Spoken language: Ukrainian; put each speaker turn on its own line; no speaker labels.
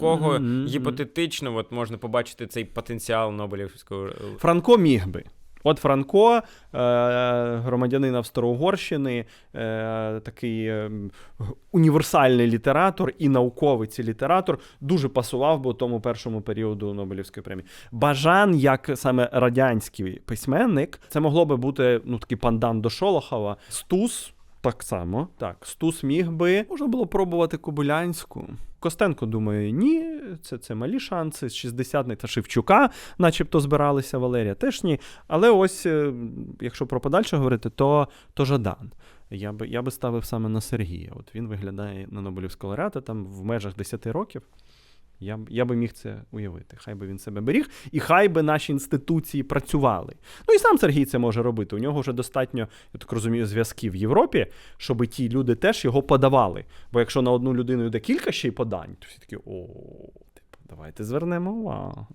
Кого гіпотетично от можна побачити цей потенціал Нобелівського е,
Франко міг би. От Франко, е, громадянин Австро-Угорщини, е, такий універсальний літератор і науковець і літератор, дуже пасував би тому першому періоду Нобелівської премії. Бажан, як саме радянський письменник, це могло би бути ну, такий пандан до Шолохова. Стус. Так само, так, Стус міг би. Можна було пробувати Кобилянську. Костенко думає, ні, це, це малі шанси. Шістдесятник та Шевчука, начебто збиралися Валерія, теж ні. Але ось, е, якщо про подальше говорити, то, то Жадан. Я би, я би ставив саме на Сергія. От він виглядає на Нобелівського лауреата там в межах 10 років. Я, я би міг це уявити. Хай би він себе беріг, і хай би наші інституції працювали. Ну і сам Сергій це може робити. У нього вже достатньо, я так розумію, зв'язків в Європі, щоб ті люди теж його подавали. Бо якщо на одну людину йде кілька ще й подань, то всі такі о, типу, давайте звернемо увагу.